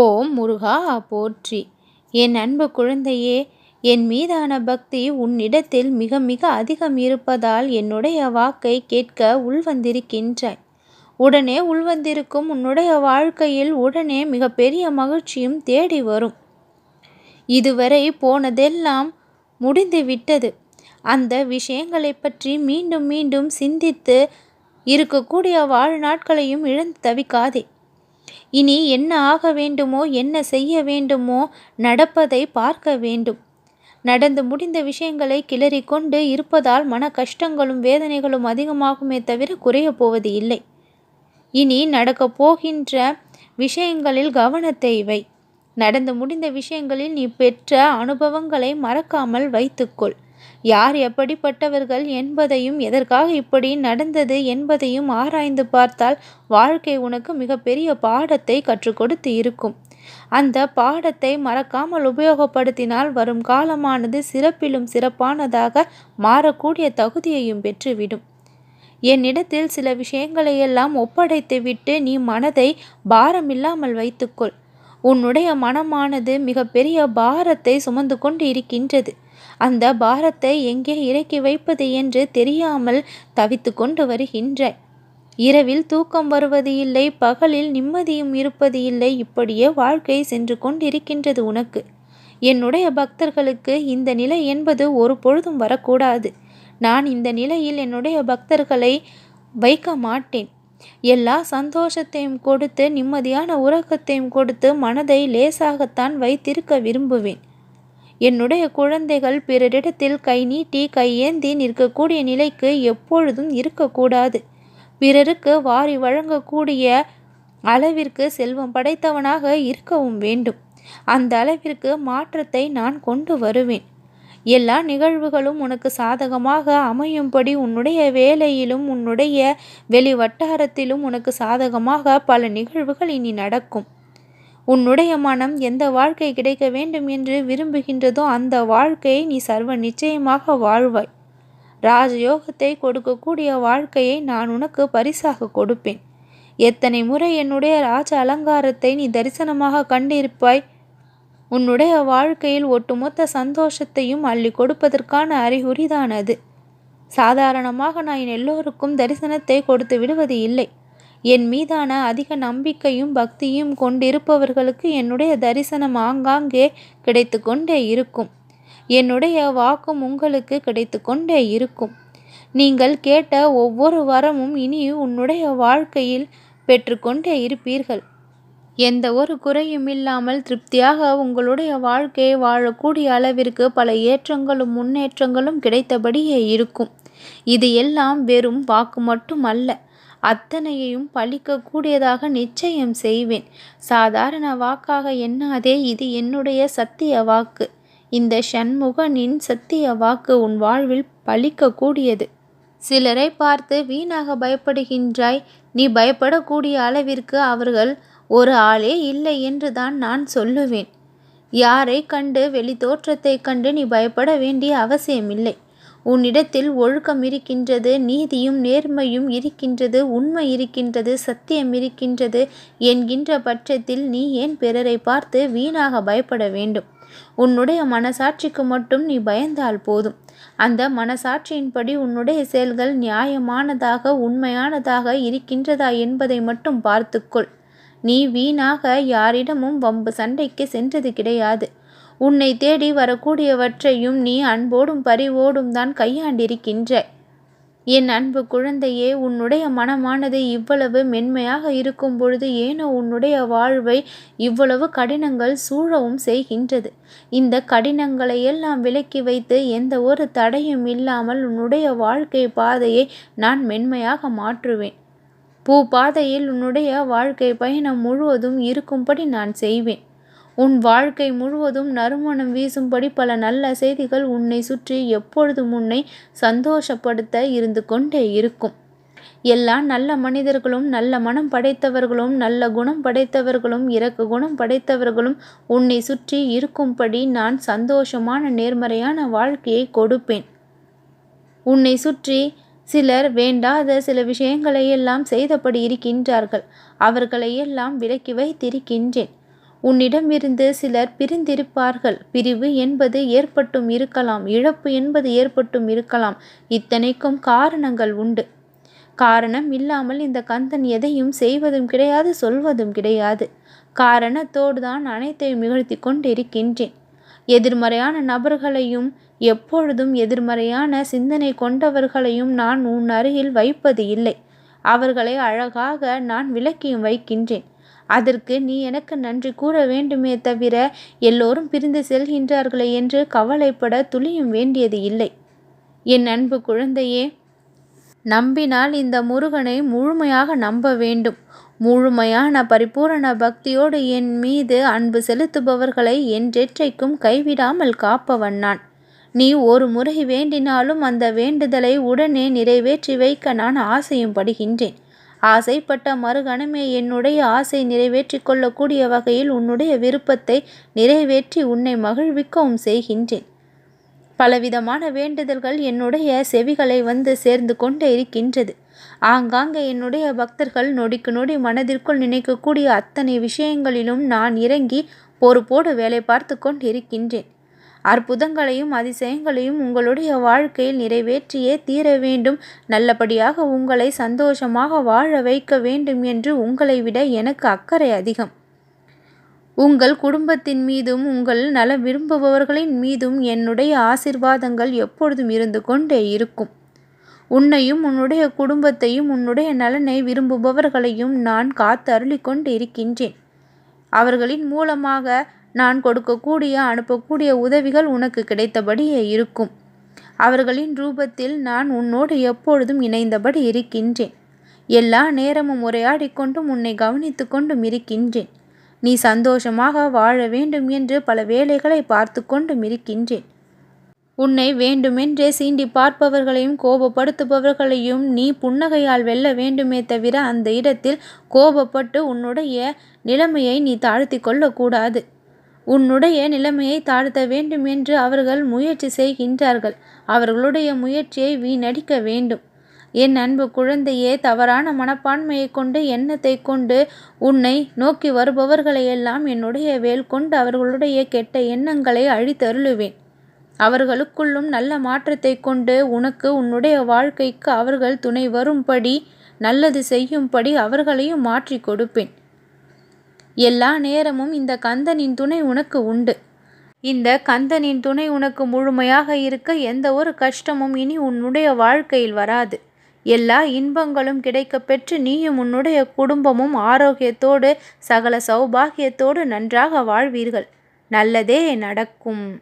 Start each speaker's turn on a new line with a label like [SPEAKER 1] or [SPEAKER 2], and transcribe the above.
[SPEAKER 1] ஓம் முருகா போற்றி. என் அன்பு குழந்தையே என் மீதான பக்தி உன்னிடத்தில் மிக மிக அதிகம் இருப்பதால் என்னுடைய வாக்கை கேட்க உள்வந்திருக்கின்றாய் உடனே உள்வந்திருக்கும் உன்னுடைய வாழ்க்கையில் உடனே மிகப்பெரிய மகிழ்ச்சியும் தேடி வரும். இதுவரை போனதெல்லாம் முடிந்துவிட்டது அந்த விஷயங்களை பற்றி மீண்டும் மீண்டும் சிந்தித்து இருக்கக்கூடிய வாழ்நாட்களையும் இழந்து தவிக்காதே. இனி என்ன ஆக வேண்டுமோ என்ன செய்ய வேண்டுமோ நடப்பதை பார்க்க வேண்டும். நடந்து முடிந்த விஷயங்களை கிளறி கொண்டு இருப்பதால் மன கஷ்டங்களும் வேதனைகளும் அதிகமாகுமே தவிர குறைய போவது இல்லை. இனி நடக்கப் போகின்ற விஷயங்களில் கவனத்தை வை. நடந்து முடிந்த விஷயங்களில் நீ பெற்ற அனுபவங்களை மறக்காமல் வைத்துக்கொள். யார் எப்படிப்பட்டவர்கள் என்பதையும் எதற்காக இப்படி நடந்தது என்பதையும் ஆராய்ந்து பார்த்தால் வாழ்க்கை உனக்கு மிகப்பெரிய பாடத்தை கற்றுக் கொடுத்து இருக்கும். அந்த பாடத்தை மறக்காமல் உபயோகப்படுத்தினால் வரும் காலமானது சிறப்பிலும் சிறப்பானதாக மாறக்கூடிய தகுதியையும் பெற்றுவிடும். என்னிடத்தில் சில விஷயங்களை எல்லாம் ஒப்படைத்துவிட்டு நீ மனதை பாரமில்லாமல் வைத்துக்கொள். உன்னுடைய மனமானது மிகப்பெரிய பாரத்தை சுமந்து கொண்டு இருக்கின்றது. அந்த பாரத்தை எங்கே இறக்கி வைப்பது என்று தெரியாமல் தவித்து கொண்டு வருகின்றாய் இரவில் தூக்கம் வருவது இல்லை பகலில் நிம்மதியும் இருப்பது இல்லை இப்படியே வாழ்க்கை சென்று கொண்டிருக்கின்றது உனக்கு. என்னுடைய பக்தர்களுக்கு இந்த நிலை என்பது ஒரு பொழுதும் வரக்கூடாது. நான் இந்த நிலையில் என்னுடைய பக்தர்களை வைக்க மாட்டேன். எல்லா சந்தோஷத்தையும் கொடுத்து நிம்மதியான உறக்கத்தையும் கொடுத்து மனதை லேசாகத்தான் வைத்திருக்க விரும்புவேன். என்னுடைய குழந்தைகள் பிறரிடத்தில் கை நீட்டி கையேந்தி நிற்கக்கூடிய நிலைக்கு எப்பொழுதும் இருக்கக்கூடாது. பிறருக்கு வாரி வழங்கக்கூடிய அளவிற்கு செல்வம் படைத்தவனாக இருக்கவும் வேண்டும். அந்த அளவிற்கு மாற்றத்தை நான் கொண்டு வருவேன். எல்லா நிகழ்வுகளும் உனக்கு சாதகமாக அமையும்படி உன்னுடைய வேலையிலும் உன்னுடைய வெளி வட்டாரத்திலும் உனக்கு சாதகமாக பல நிகழ்வுகள் இனி நடக்கும். உன்னுடைய மனம் எந்த வாழ்க்கை கிடைக்க வேண்டும் என்று விரும்புகின்றதோ அந்த வாழ்க்கையை நீ சர்வ நிச்சயமாக வாழ்வாய். ராஜயோகத்தை கொடுக்கக்கூடிய வாழ்க்கையை நான் உனக்கு பரிசாக கொடுப்பேன். எத்தனை முறை என்னுடைய ராஜ அலங்காரத்தை நீ தரிசனமாக கண்டிருப்பாய். உன்னுடைய வாழ்க்கையில் ஒட்டுமொத்த சந்தோஷத்தையும் அள்ளி கொடுப்பதற்கான அறிகுறிதான் அது சாதாரணமாக நான் எல்லோருக்கும் தரிசனத்தை கொடுத்து விடுவது இல்லை. என் மீதான அதிக நம்பிக்கையும் பக்தியும் கொண்டிருப்பவர்களுக்கு என்னுடைய தரிசனம் ஆங்காங்கே கிடைத்து கொண்டே இருக்கும். என்னுடைய வாக்கும் உங்களுக்கு கிடைத்து கொண்டே இருக்கும். நீங்கள் கேட்ட ஒவ்வொரு வரமும் இனி உன்னுடைய வாழ்க்கையில் பெற்றுக்கொண்டே இருப்பீர்கள். எந்த ஒரு குறையும் இல்லாமல் திருப்தியாக உங்களுடைய வாழ்க்கையை வாழக்கூடிய அளவிற்கு பல ஏற்றங்களும் முன்னேற்றங்களும் கிடைத்தபடியே இருக்கும். இது எல்லாம் வெறும் வாக்கு மட்டும் அல்ல அத்தனையையும் பழிக்கக்கூடியதாக நிச்சயம் செய்வேன். சாதாரண வாக்காக எண்ணாதே இது என்னுடைய சத்திய வாக்கு. இந்த சண்முகனின் சத்திய வாக்கு உன் வாழ்வில் பழிக்கக்கூடியது. சிலரை பார்த்து வீணாக பயப்படுகின்றாய். நீ பயப்படக்கூடிய அளவிற்கு அவர்கள் ஒரு ஆளே இல்லை என்று தான் நான் சொல்லுவேன். யாரை கண்டு வெளி தோற்றத்தை கண்டு நீ பயப்பட வேண்டிய அவசியமில்லை. உன்னிடத்தில் ஒழுக்கம் இருக்கின்றது நீதியும் நேர்மையும் இருக்கின்றது உண்மை இருக்கின்றது சத்தியம் இருக்கின்றது என்கின்ற பட்சத்தில் நீ ஏன் பிறரை பார்த்து வீணாக பயப்பட வேண்டும்? உன்னுடைய மனசாட்சிக்கு மட்டும் நீ பயந்தால் போதும். அந்த மனசாட்சியின்படி உன்னுடைய செயல்கள் நியாயமானதாக உண்மையானதாக இருக்கின்றதா என்பதை மட்டும் பார்த்துக்கொள். நீ வீணாக யாரிடமும் வம்பு சண்டைக்கு சென்றது கிடையாது. உன்னை தேடி வரக்கூடியவற்றையும் நீ அன்போடும் பரிவோடும் தான் கையாண்டிருக்கின்ற. என் அன்பு குழந்தையே உன்னுடைய மனமானது இவ்வளவு மென்மையாக இருக்கும் பொழுது ஏனோ உன்னுடைய வாழ்வை இவ்வளவு கடினங்கள் சூழவும் செய்கின்றது. இந்த கடினங்களை எல்லாம் விலக்கி வைத்து எந்த ஒரு தடையும் இல்லாமல் உன்னுடைய வாழ்க்கை பாதையை நான் மென்மையாக மாற்றுவேன். பூ பாதையில் உன்னுடைய வாழ்க்கை பயணம் முழுவதும் இருக்கும்படி நான் செய்வேன். உன் வாழ்க்கை முழுவதும் நறுமணம் வீசும்படி பல நல்ல செய்திகள் உன்னை சுற்றி எப்பொழுதும் உன்னை சந்தோஷப்படுத்த இருந்து கொண்டே இருக்கும். எல்லா நல்ல மனிதர்களும் நல்ல மனம் படைத்தவர்களும் நல்ல குணம் படைத்தவர்களும் இறக்கு குணம் படைத்தவர்களும் உன்னை சுற்றி இருக்கும்படி நான் சந்தோஷமான நேர்மறையான வாழ்க்கையை கொடுப்பேன். உன்னை சுற்றி சிலர் வேண்டாத சில விஷயங்களை எல்லாம் செய்தபடி இருக்கின்றார்கள். அவர்களை எல்லாம் விலக்கி வைத்திருக்கின்றேன். உன்னிடமிருந்து சிலர் பிரிந்திருப்பார்கள். பிரிவு என்பது ஏற்பட்டும் இருக்கலாம் இழப்பு என்பது ஏற்பட்டும் இருக்கலாம். இத்தனைக்கும் காரணங்கள் உண்டு. காரணம் இல்லாமல் இந்த கந்தன் எதையும் செய்வதும் கிடையாது சொல்வதும் கிடையாது. காரணத்தோடு தான் அனைத்தையும் நிகழ்த்தி கொண்டிருக்கின்றேன். எதிர்மறையான நபர்களையும் எப்பொழுதும் எதிர்மறையான சிந்தனை கொண்டவர்களையும் நான் உன் அருகில் வைப்பது இல்லை. அவர்களை அழகாக நான் விளக்கியும் வைக்கின்றேன். அதற்கு நீ எனக்கு நன்றி கூற வேண்டுமே தவிர எல்லோரும் பிரிந்து செல்கின்றார்களே என்று கவலைப்பட துளியும் வேண்டியது இல்லை. என் அன்பு குழந்தையே நம்பினால் இந்த முருகனை முழுமையாக நம்ப வேண்டும். முழுமையான பரிபூரண பக்தியோடு என் மீது அன்பு செலுத்துபவர்களை என்றெற்றைக்கும் கைவிடாமல் காப்பவன் நான். நீ ஒரு முறை வேண்டினாலும் அந்த வேண்டுதலை உடனே நிறைவேற்றி வைக்க நான் ஆசையும் படுகின்றேன். ஆசைப்பட்ட மறுகணமே என்னுடைய ஆசை நிறைவேற்றி கொள்ளக்கூடிய வகையில் உன்னுடைய விருப்பத்தை நிறைவேற்றி உன்னை மகிழ்விக்கவும் செய்கின்றேன். பலவிதமான வேண்டுதல்கள் என்னுடைய செவிகளை வந்து சேர்ந்து கொண்டே இருக்கின்றது. ஆங்காங்கே என்னுடைய பக்தர்கள் நொடிக்கு நொடி மனதிற்குள் நினைக்கக்கூடிய அத்தனை விஷயங்களிலும் நான் இறங்கி பொறுப்போடு வேலை பார்த்து கொண்டிருக்கின்றேன். அற்புதங்களையும் அதிசயங்களையும் உங்களுடைய வாழ்க்கையில் நிறைவேற்றியே தீர வேண்டும். நல்லபடியாக உங்களை சந்தோஷமாக வாழ வைக்க வேண்டும் என்று உங்களை விட எனக்கு அக்கறை அதிகம். உங்கள் குடும்பத்தின் மீதும் உங்கள் நல விரும்புபவர்களின் மீதும் என்னுடைய ஆசிர்வாதங்கள் எப்பொழுதும் இருந்து கொண்டே இருக்கும். உன்னையும் உன்னுடைய குடும்பத்தையும் உன்னுடைய நலனை விரும்புபவர்களையும் நான் காத்து அருளிக்கொண்டு இருக்கின்றேன் அவர்களின் மூலமாக நான் கொடுக்கக்கூடிய அனுப்பக்கூடிய உதவிகள் உனக்கு கிடைத்தபடியே இருக்கும். அவர்களின் ரூபத்தில் நான் உன்னோடு எப்பொழுதும் இணைந்தபடி இருக்கின்றேன். எல்லா நேரமும் உரையாடி கொண்டும் உன்னை கவனித்து கொண்டும் இருக்கின்றேன். நீ சந்தோஷமாக வாழ வேண்டும் என்று பல வேலைகளை பார்த்து கொண்டும் இருக்கின்றேன். உன்னை வேண்டுமென்றே சீண்டி பார்ப்பவர்களையும் கோபப்படுத்துபவர்களையும் நீ புன்னகையால் வெல்ல வேண்டுமே தவிர அந்த இடத்தில் கோபப்பட்டு உன்னுடைய நிலைமையை நீ தாழ்த்தி கொள்ளக்கூடாது. உன்னுடைய நிலைமையை தாழ்த்த வேண்டும் என்று அவர்கள் முயற்சி செய்கின்றார்கள். அவர்களுடைய முயற்சியை வீணடிக்க வேண்டும். என் அன்பு குழந்தையே தவறான மனப்பான்மையை கொண்டு எண்ணத்தை கொண்டு உன்னை நோக்கி வருபவர்களையெல்லாம் என்னுடைய வேல் கொண்டு அவர்களுடைய கெட்ட எண்ணங்களை அழித்தருளுவேன். அவர்களுக்குள்ளும் நல்ல மாற்றத்தை கொண்டு உனக்கு உன்னுடைய வாழ்க்கைக்கு அவர்கள் துணை வரும்படி நல்லது செய்யும்படி அவர்களையும் மாற்றி கொடுப்பேன். எல்லா நேரமும் இந்த கந்தனின் துணை உனக்கு உண்டு. இந்த கந்தனின் துணை உனக்கு முழுமையாக இருக்க எந்த ஒரு கஷ்டமும் இனி உன்னுடைய வாழ்க்கையில் வராது. எல்லா இன்பங்களும் கிடைக்கப்பெற்று நீயும் உன்னுடைய குடும்பமும் ஆரோக்கியத்தோடு சகல சௌபாகியத்தோடு நன்றாக வாழ்வீர்கள். நல்லதே நடக்கும்.